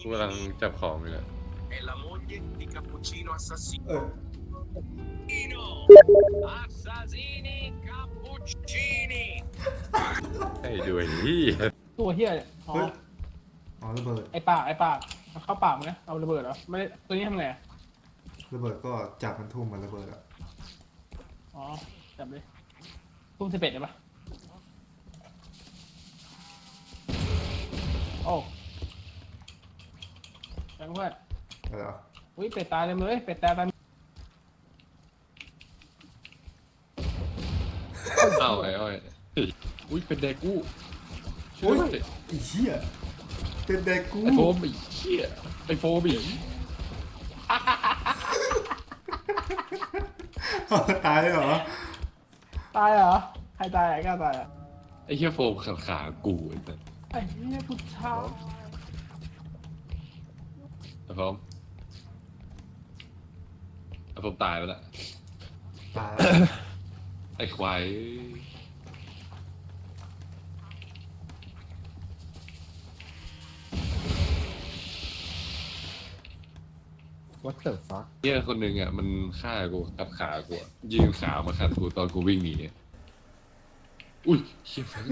กูกำลังจับของอยู่เนี่ย È la moglie di Cappuccino Assassino. เออ Assassini Cappuccini. ไอ้ด้วยที่ตัวเฮียเนี่ยอ๋อเฮ้ยอ๋อระเบิดไอปากไอปากเอาเข้าปากมั้ยเอาระเบิดเหรอไม่ได้ตัวนี้ทำไงอะระเบิดก็จับมันทุ่มมันระเบิดอะอ๋อจับเลยทุ่มสิบเอ็ดได้ปะโอ้ แบงค์เพื่อนอะไรเหรออุ้ยเป็ดตายเลยเลยเป็ดตายตายเอ้าไอ้อ้อยอุ้ยเป็นแดกูช่วยด้วยไอ้เหี้ยเป็นแดกกูไอ้โฟมไอ้เหี้ยไอ้โฟมอีกเอาตายเลยเหรอตายเหรอใครตายไอ้กล้าตายอะไอ้เหี้ยโฟมขาขากูไอ้สัสไอ้เหี้ยผู้ชาย ไอ้โฟมไอ้โฟมตายไปแล้วตายแล้วไอ้ควาย What the fuck เหี้ยคนหนึ่งอะมันฆ่ากูกับขากูอะยืนขามาขัดกูตอนกูวิ่งหนีอะอุ้ยเหี้ยแฟน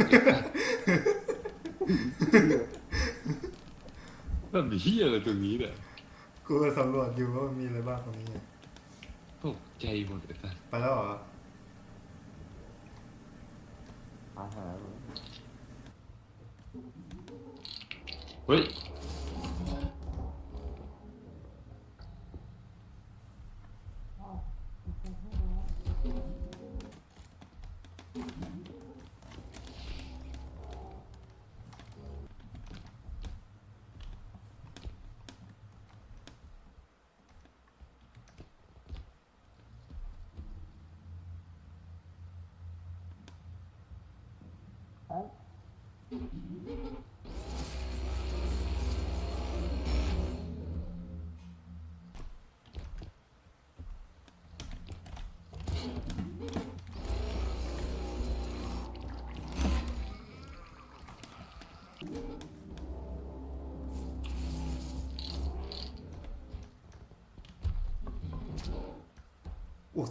นั่นเหี้ยอะไรตรงนี้เนี่ย กูก็สำรวจอยู่ว่ามันมีอะไรบ้างตรงนี้ไงตกใจหมดเลยสัสไปแล้วเหรออาหารเฮ้ยโอ้สุ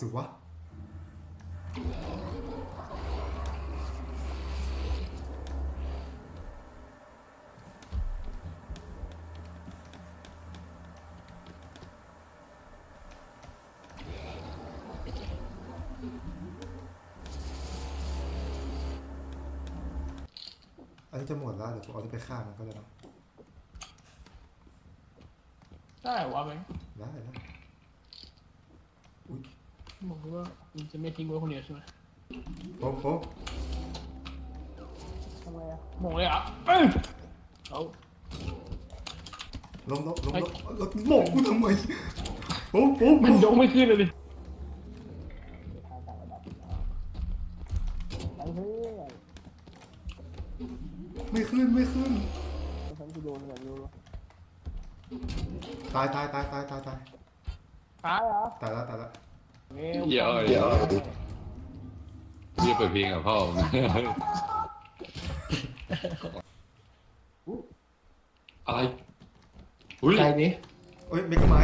ดวะ นี้จะหมดแล้วเดี๋ยวกูเอาที่ไปฆ่ามันก็ได้นะได้เหรอวะแบงค์ได้ได้อุ้ยบอกเลยว่ามึงจะไม่ทิ้งไว้คนเดียวใช่ไหมโป๊ะโป๊ะทำไมอะหมงเลยเหรอะเอ้ยเอาล้มล้มล้มล้มล้มหมกกูทำไมโป๊ะโป๊ะมันยกไม่ขึ้นเลยดิ ไม่ขึ้นไม่ขึ้น ฉันจะโดนแบบนี้ ตายตายตายตายตายตายตายเหรอตายแล้วตายแล้วเดี๋ยวเดี๋ยวเรียกเปิดเพลงกับพ่อมึงอะไรอุ้ยใจนี้เอ้ยเมกะไม้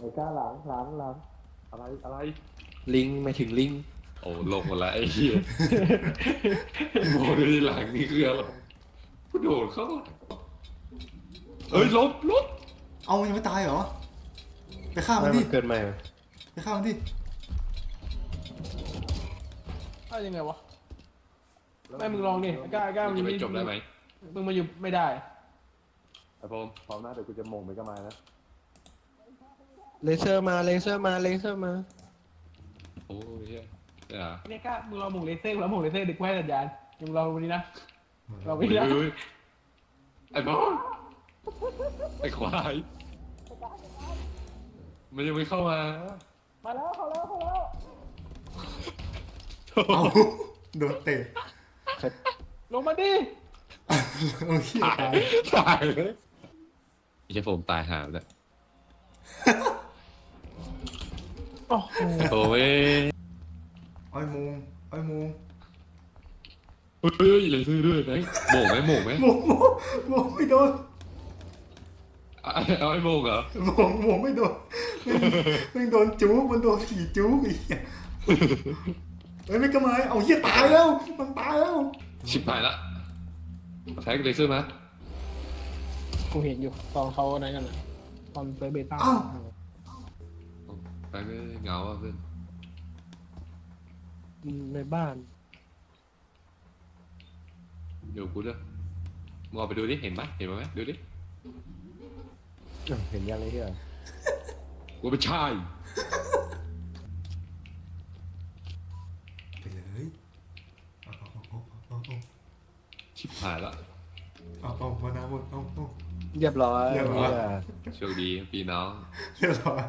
ไอ้ก้าหลังหลังหลังอะไรอะไร ลิงไม่ถึงลิงโอ้ลงหมดแล้วไอ้เหี้ยโมดูที่หลังนี่คืออะไรกูโดดเข้าเอ้ยลบลบเอามันยังไม่ตายเหรอ ไปฆ่ามันไม่ดิมันเกิดใหม่ไปฆ่ามันดิได้ยังไงวะไม่มึงลองดิไอ้กล้าไอ้กล้ามึงจะยังไม่ไม่จบได้ไหมมึงมาอยู่ไม่ได้ไอ้โฟมพร้อมหน้าเดี๋ยวกูจะมงไปก็มานะ เลเซอร์มาเลเซอร์มาเลเซอร์มาโอ้ยเหี้ยเนี่ยเหรอเนี่ยกล้ามึงลองหมุงเลเซอร์แล้วหมุงเลเซอร์เด็กกูให้สัญญาณมึงลองวันนี้นะลองเฮ้วันยนี้นะเฮ้ยไอ้บอลไอ้ควายมันยังไม่เข้ามามาแล้วเขาแล้วเขาแล้วเอาโดนเตะลงมาดิโอ้ยตายตายเลยไอ้เจ้าโฟมตายหาแล้ว โอ้โหโอ้ยอ้อยมุงอ้อยมุงเฮ้ยเลยซื้อด้วยไหมโหม่งไหมโหม่งไหมหมงหมงหมงไม่โดนอะเอาไอ้โหม่งเหรอหมงหมงไม่โดนแม่งโดนจู๊กมันโดนขี่จู๊กอีกเฮ้ยไม่กระไม้เอาเหี้ยตายแล้ว มันตายแล้ว ชิบหายละแท็กเลเซอร์มากูเห็นอยู่ตอนเขาอะไรกันอะตอนเฟซเบต้าอ้าว ไปไม่เหงาอะเพื่อนในบ้าน เดี๋ยวกูด้วยมองไปดูดิเห็นปะเห็นไหมดูดิเห็นยังไงเนี่ยกูเป็นชายไปเลยเอาเอาเอาเอาเอาชิบหายละเอาเอามานาวนเอาเอา เรียบร้อยเรียบร้อยเนี่ยโชคดีพี่น้อง เรียบร้อย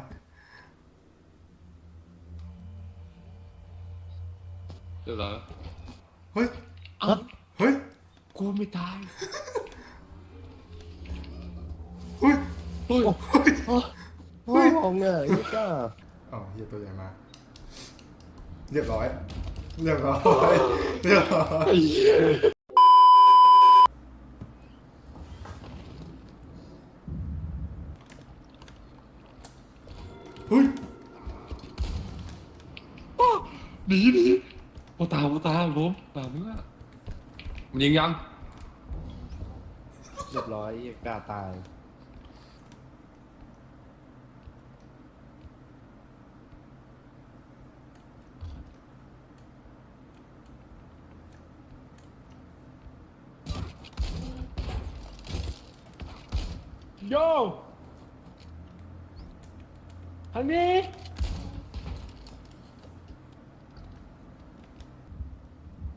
เรียบร้อยเฮ้ยอ้าวเฮ้ยกูไม่ตายเฮ้ยเฮ้ยเฮ้ยโอ้โหเนี่ยยี่ก้าอ๋อเหี้ยตัวใหญ่มา เรียบร้อย เรียบร้อยเรียบร้อยไอ้เหี้ยเฮ้ยหนีหนี โอตามโอตามผมตามมึงอะมันยิงยังเรียบร้อยยี่ก้าตาย โยทางนี้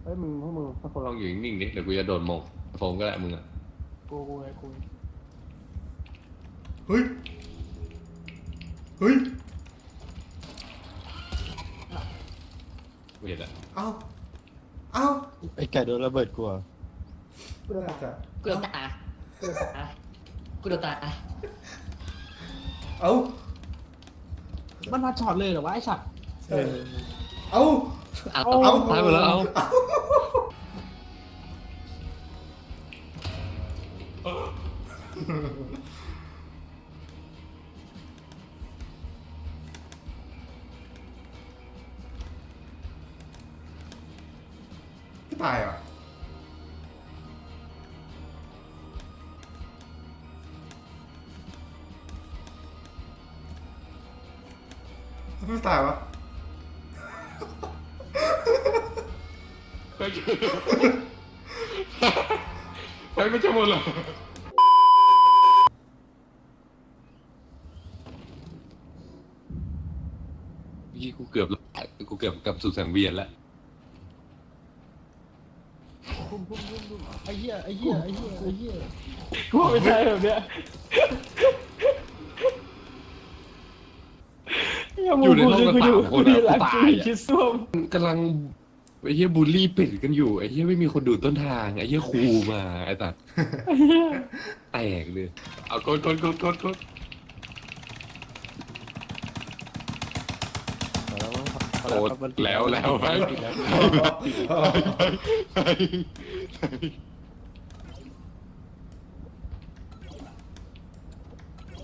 เฮ้ยมึงพวกมึงถ้าคนลองอยู่นิ่งๆดิเดี๋ยวกูจะโดนมงโฟมก็ได้มึงอะกูกูไงกูเฮ้ย เฮ้ย กูเห็นแล้วเอ้า เอ้าไอ้ไก่โดนระเบิดกลัวน่าจะกูโดนตากูโดนตากูโดนตาเอ้ามันมาช็อตเลยเหรอวะไอ้สัตว์เออเอ้า เอาโอ้เอาตายหมดแล้วเอา ไปไปไม่ใช่หมดหรอยี่กูเกือบละกูเกือบกลับสู่สังเวียนแล้วไอ้เหี้ยไอ้เหี้ยไอ้เหี้ยไอ้เหี้ยกูไม่ใช่แบบเนี้ยยังอยู่ในห้องกันกูสามคนกูอะหลังตากูยมีคิดส้วมกำลัง ไอ้เหี้ยบูลลี่เป็ดกันอยู่ไอ้เหี้ยไม่มีคนดูต้นทางไอ้เหี้ยครูมาไอ้ตัดแตกเลยเอากดกดกดกดกดโอ้แล้วแล้วไปปิดแล้ว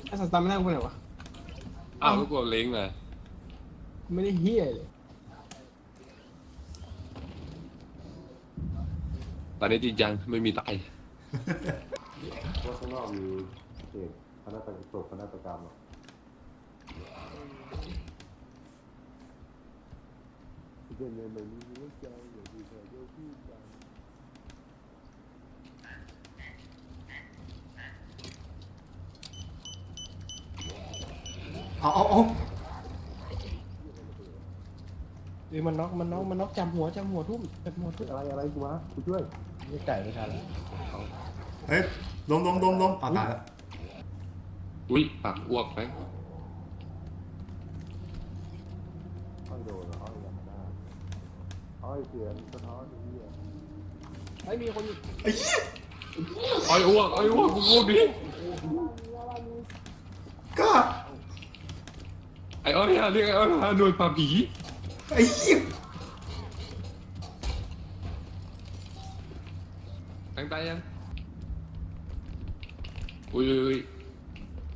ไอ้สัตว์ตามไม่ได้กูไปไหนวะอ้าวก็กลัวเล้งมากูไม่ได้เฮี้ยเลย ตอนนี้จริงจังไม่มีตายว่าข้างนอกมีเหตุคณะตกรรมคณะตกรรมหรอเป็นยังไงไม่รู้ใจอย่าดีใจเยอะที่ใจเอาเอาเอา เฮ้ยมันน็อกมันน็อกมันน็อกจับหัวจับหัวทุ่มจับหัวทุ่มอะไรอะไรกูวะกูช่วยนี่ไก่ไม่ทันแล้วเฮ้ยลมลมลมลมอะตายแล้วอุ้ยปากอ้วกไปอ้อยโดนอ้อยอยากได้อ้อยเสียงสะท้อนอย่างนี้ไอ้ยมีคนอยู่ไอ้เหี้ยอ้อยอ้วกอ้อยอ้วกกูอ้วกดิกล้าไอ้อ้อยอะเรียกไอ้อ้อยมาหน่วยปราบผี ไอ้เหี้ยตั้งตายยัง อุ้ยอุ้ยอุ้ย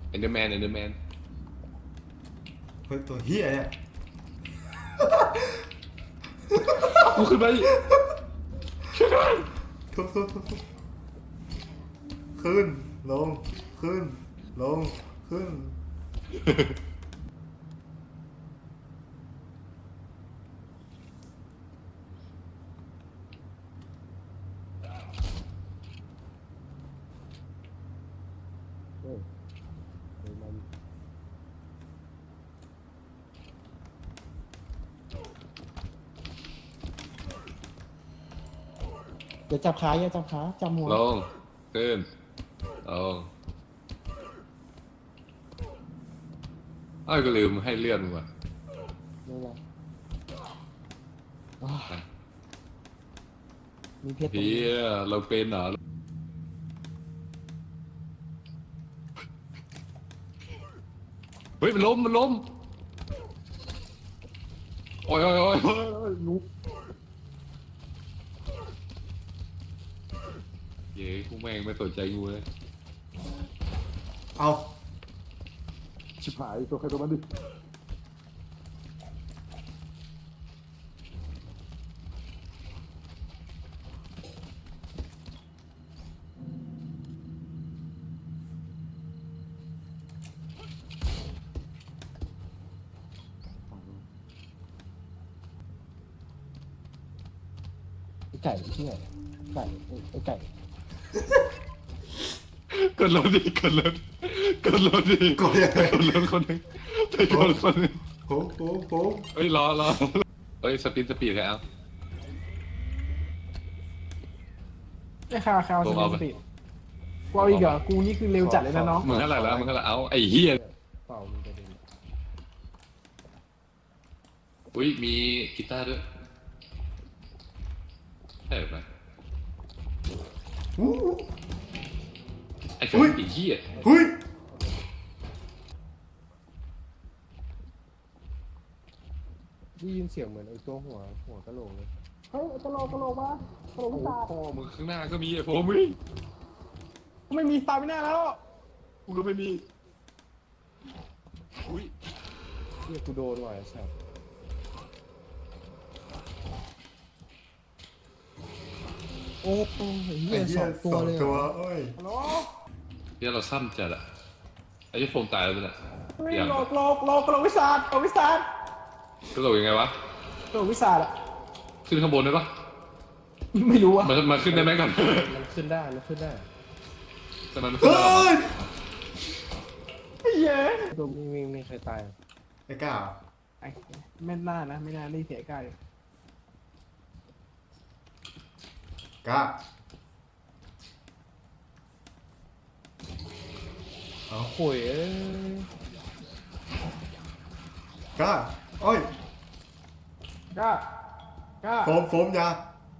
เอ็นเดอร์แมนเอ็นเดอร์แมนเฮ้ยตัวเหี้ยเนี่ยกูขึ้นไปช่วยด้วยทุบทุบทุบทุบขึ้น ลง ขึ้น ลง ขึ้น เดี๋ยวจับขาอย่าจับขาจับหัวลงขึ้นลงอ้อยก็ลืมให้เลื่อนว่ะนี่ไงอ้าวมีเพชรตรงพี่นี้เราเป็นเหรอเฮ้ยมันล้มมันล้มโอ้ยโอ้ยโอ้ยโอ้ยโอ้ยลุก เย้กูแม่งไม่สนใจกูเลยเอาชิบหายตัวใครตัวมันดิไอ้ไก่ที่ไหนไก่ไอ้ไอ้ไก่ กดรถดิกดรถกดรถดิกดยังไง กดรถคนหนึงไปกดคนหนึงโหโหโหเฮ้ยรอรอเฮ้ยสปีดสปีดแล้ว ไอ้คาคาวผสมเอาไปปีดกูเอาอีกเหรอกูนี่คือเร็วจัดเลยนะน้องมึงเท่าไหร่แล้วมึงเท่าไหร่เอาไอ้เฮียเป่ามันกระเด็นอุ้ยมีกีตาร์ด้วยใช่ปะ อู้ ไอ้แฟอุ๊นยไอ้เฮียเฮ้ยได้ยินเสียงเหมือนไอ้ตัวหัวหัวกะโหลกเลยเฮ้ยตลกตลกมาตลกพิศาจพ่อมึงข้างหน้าก็มีไอ้ผมมึงไม่มีสตาร์ไม่น่าแล้วกูก็ไม่มีอุ้ยเรียกกูโดนว่ะไอ้สัส โอ้โหไอ้เหี้ไอ้ยเหี้สยองสตัวองเลยเหรตัวอเอ้ยฮัลโหลเดี๋ยวเราซ้ำจัดอะไอ้ที่ผมตายแล้วเนี่ยเฮ้ยยังโลกโลกโลกตลกวิสาจตลกวิสาจก็ตกยังไงวะตลกวิสาจอะขึ้นข้างบนได้ปะไม่รู้อะมันมันขึ้นได้ไหมก่อนมันขึ้นได้ มันขึ้นได้แต่มันขึ้นเฮ้ได้หรอยไอ้เหี้ยตัวมีมีมีใครตาย ไอ้ก้าไอ้ไม่น่านะ ไม่น่าได้เสียใกล้ ก้าเอาโอ้ยเอ้ยก้าโอ้ยก้าก้าโฟมโฟมยา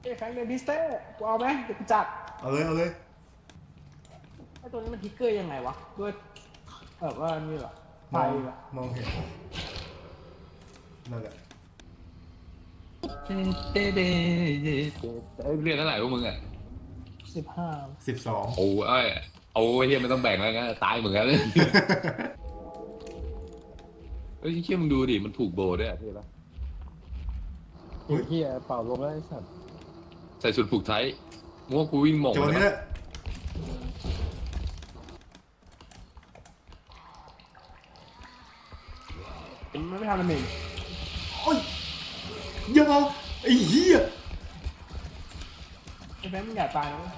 ไอ้แฟงเดนดิสเต้กูเอาไหมเดี๋ยวกูจัดเอาเลยเอาเลยไอ้ตัวนี้มันทิกเกอร์ยังไงวะด้วยเออว่านี่เหรอไฟมองเหรอมองเห็นนั่นแหละ เอ้ยเรียนเท่าไหร่พวกมึงอะสิบห้าสิบสองโอ้ยเอ้ยโอ้ยเฮียไม่ต้องแบ่งแล้วงั้นตายเหมือนกันเลยเฮ้ยเชี่ยมึงดูดิมันผูกโบด้วยอะเท่ปะไอ้เหี้ยเป่าลมแล้วไอ้สัสใส่สุดผูกไทยมึงว่ากูวิ่งหม่งจังหวะเลยนี้แหปะละมันไม่ทำอะไรเองโอ้ย อยาไอ้เหี้ยไอ้แฟงมึงอย่าตายนะเว้ย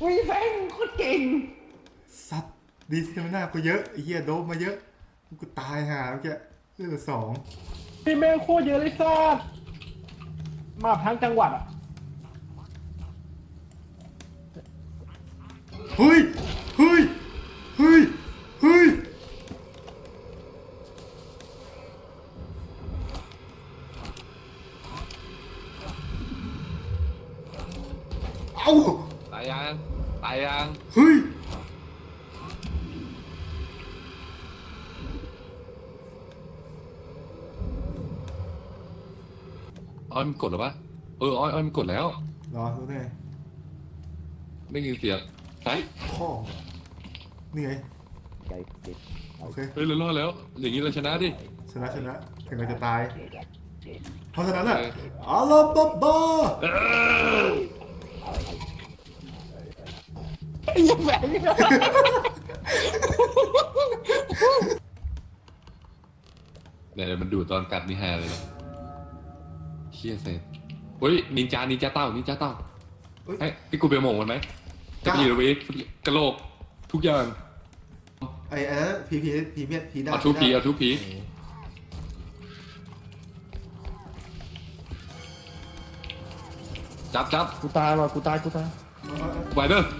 อุ้ยแฟงโคตรเก่งสัตว์ดีสเตมิน่ากูเยอะไอ้เหี้ยโดบมาเยอะกูตายห่าเมื่อกี้เรื่องละสองพี่แม่งโคตรเยอะเลยซอดมาทั้งจังหวัดอะเฮ้ยเฮ้ย เฮ้ย เฮ้ย เอ้า ตาย ตายยังตา ยยังเฮ้ยอ้อยมันกดหรือปะเอออ้อยอ้อยมันกดแล้วรอรู้ได้ไงได้ยินเสียงไหนพ่อนี่ไงใจติดโอเคเฮ้ยเรารอดแล้ว อย่างนี้เราชนะดิชนะชนะถึงเราจะตายเพราะฉะนั้นอะเอออาลาบาบา ไอ้เหี้ยัง แหวนเนี่ยมันดูดตอนกัดนี่แฮเลยนะเชี่ยเสร็จเฮ้ยนินจานินจาเต้านินจาเต้าเฮ้ย ให้พี่กูไปหมงมันไหมจะไปอยู่ในเวทกระโหลกทุกอย่างไอ้ไอ้นั่นพีพีพีพีพีได้เอาทุกผีเอาทุกผีจับจับกูตายว่ะกูตายกูตายไหวเด้อเอา